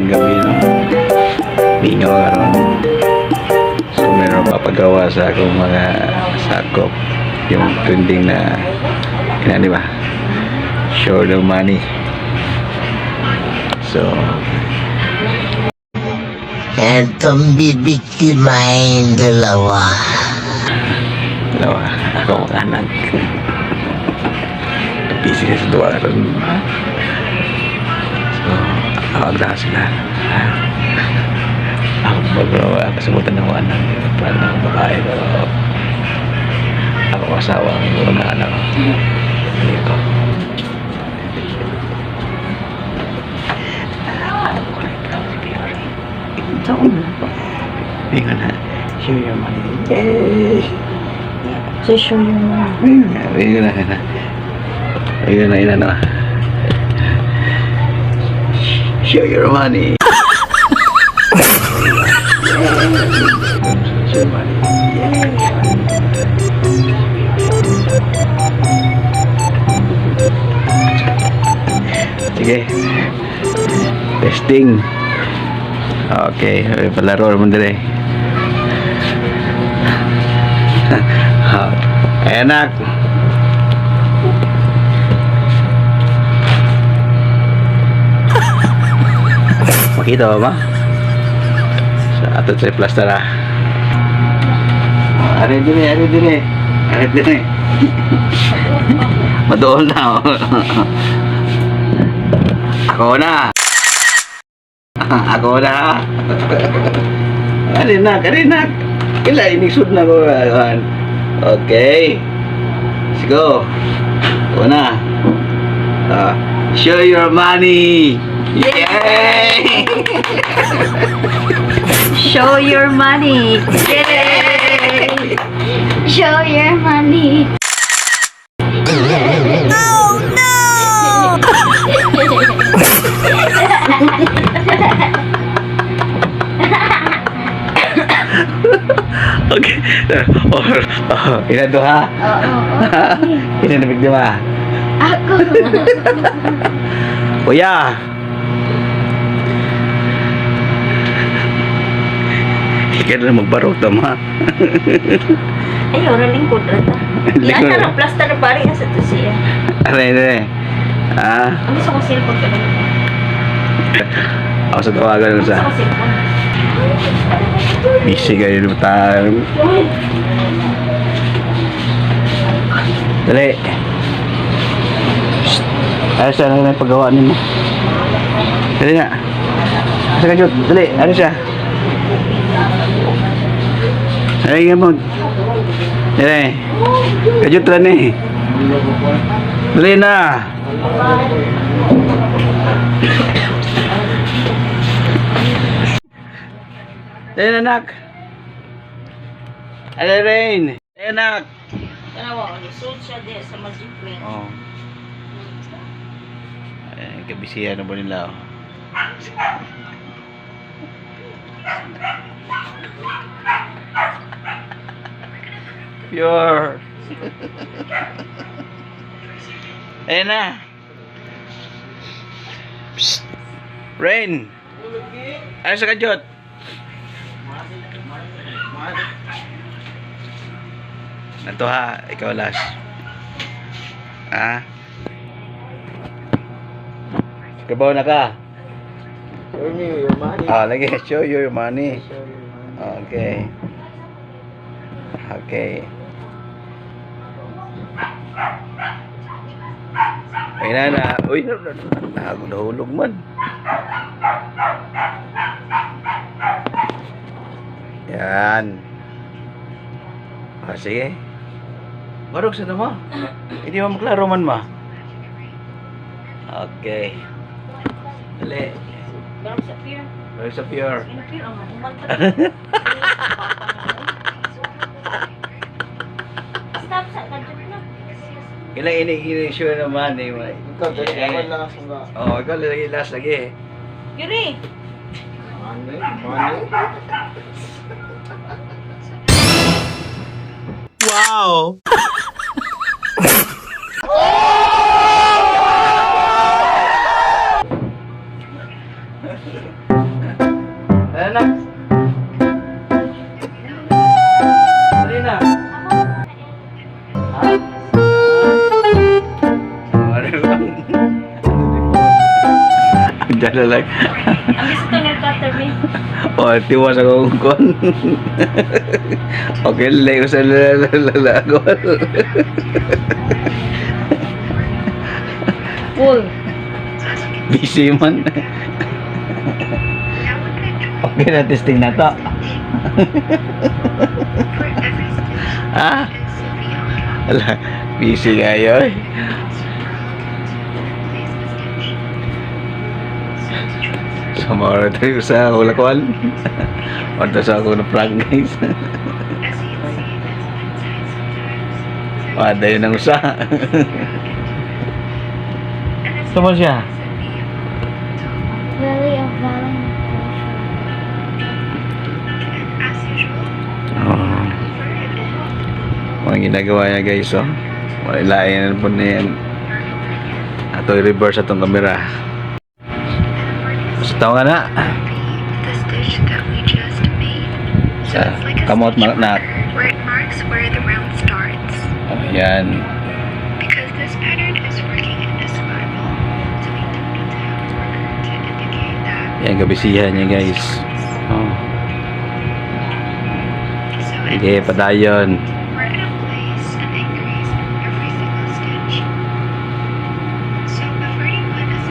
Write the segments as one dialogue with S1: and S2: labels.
S1: Magandang gabi, no? Bingaw karon. So, meron papagawa sa akong mga sakop. Yung trending na, kina, di ba? Show the money. So,
S2: Etong bibiktimahin dalawa.
S1: dalawa. Ako anak. Busy sa duwa karon. So, awag na sila. Ako magawa, kasabutan ng anak. Para ng babae, pero ako asawa ang mga anak. Dito.
S3: Taon na po.
S1: Bingo na. Show your money. Yay!
S3: Sa show yung mga.
S1: Bingo na. Bingo na. Bingo na. Bingo na. Na. Your money. Your money. Sige. Testing. Okay, palaro mo dire. Enak. Makita ba ba? Sa ato sa plaster ah. Are dire, are dire. Are dire. Madool na. oh. Ako na. Ako na. Karinak, karinak. Kila inisod na ko. Ayan. Okay. Let's go. Ako na. Ah, show your money. Yay!
S3: Show your money! Yay!
S4: Show your money.
S1: Okay. Oh, oh, ina to ha.
S4: Oo.
S1: Ina nabig di ba?
S4: Ako.
S1: Kuya. Ikaw na magbarok tama.
S3: Ay, ora lingkod rata.
S1: Lingkod.
S3: Yan na plaster na pare sa to siya.
S1: Are, are. Ah,
S3: Ano sa ko cellphone ka lang?
S1: ako sa tawagan mo
S3: sa
S1: sa busy kayo ng time. Dali. Ayos siya lang yung paggawa mo. Dali na. Asa ka, Jod? Dali. Ano siya? Dali ka mo. Dali. Kajut lang eh. Dali na. Dali na, anak. Dali rin. Dali, anak.
S3: Tanawa, lisod siya di sa Magic Queen.
S1: Oh. Eh, kabisihan na ba nila? Oh. Pure. Ayan na. Psst. Rain. Ano sa kadyot? Nato ha, ikaw last. Ah. Kabaw na ka.
S2: Show me your money.
S1: Ah, lagi show you your money. Okay. Okay. Ay na na. Uy, na- na- na- nahulog man. Yan. Ah, sige. Barog sa mo. Hindi mo maklaro man ma. Okay. Dali.
S3: Barang sa pier.
S1: Pure.
S3: Ano pier ang umal pa. Stop sa kadyo na.
S1: Kailang ini ini sure naman eh. may-
S2: Ikaw, dali naman lang sa mga
S1: Oh, ikaw lagi last lagi.
S3: Yuri!
S2: money. Money.
S1: Wow! lang.
S3: Ang gusto ng cutter me.
S1: O, tiwas ako kung kon. okay, lalay ko sa lalagol.
S3: Full.
S1: Busy man. okay na, testing na to. ah? Ala, busy nga yun. Sama na tayo sa Hulakwan. Wala sa ako na prank guys. Wala yun ang usa. Sama siya.
S4: Lily of Valentine.
S1: Oo. Mga ginagawa niya guys, oh. Wala na po na yan. Ato i-reverse atong camera. Gusto ka na.
S5: This dish that we just made. So
S1: Ah,
S5: it's like a
S1: kamot
S5: stitch
S1: ma- na. Ayan.
S5: Because this pattern is working in a spiral, so we don't need to have marker to indicate that.
S1: Yan, gabisihan niya guys. Oh. Sige, padayon.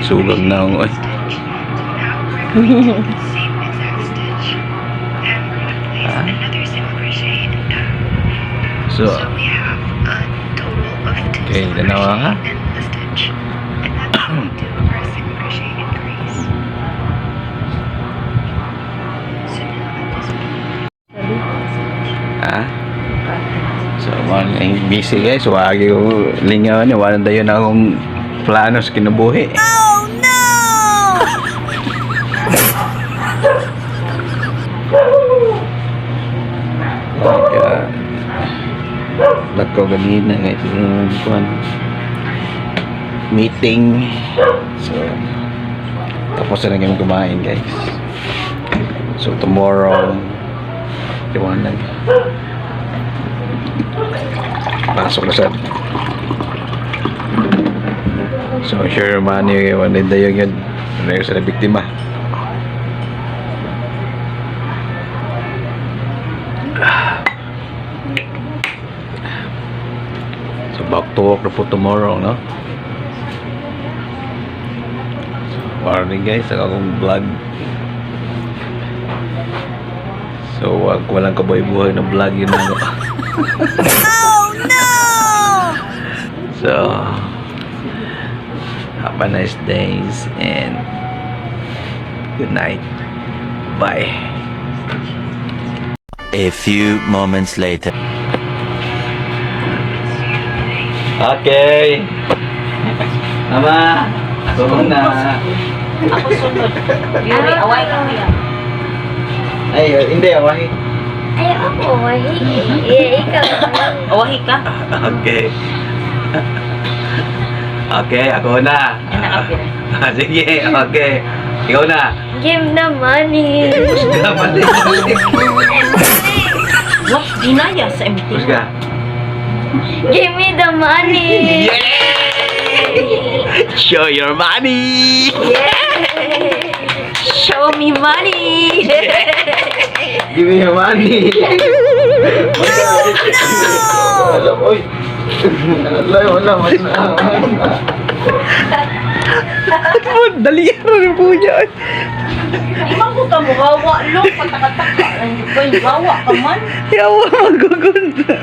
S5: single
S1: Sugang na ako, eh. Ah. So,
S5: So we have a total of two
S1: Okay, dalawa.
S5: So
S1: ha? So, mga busy guys. Wagi ko lingaw niya. Wala tayo na akong plano sa kinabuhi. Kaya, lako ganina. Yung kuhan. Meeting. So, tapos na kami kumain guys. So, tomorrow, liwanag. Pasok na sa So, sure money, wala tayo yun. Wala yung sa biktima. Back to work na po tomorrow, no? Morning guys, sa akong vlog. So, wag walang kabuhay-buhay na vlog yun ano. So, have a nice days and good night. Bye.
S6: A few moments later.
S1: Okay. Mama, ako na.
S3: Ako sunod. Yuri, away ka mo yan.
S1: Ay, hindi, away.
S4: Ay, ako. Ay, eh, ikaw.
S3: Awahi ka?
S1: Okay. Okay, ako na. Sige, okay. Ikaw na.
S4: Give the money.
S1: Pusga, mali.
S3: Wah, ginaya sa MT.
S1: Pusga.
S4: Give me the money.
S1: Show your money!
S3: Show me money!
S1: Give me your money! Wala, oy. Wala, wala, wala. Dali rin po yan.
S3: Imang ko ka mo, gawa lo, patakataka. Yung gawa ka man?
S1: Yawa, magugunda.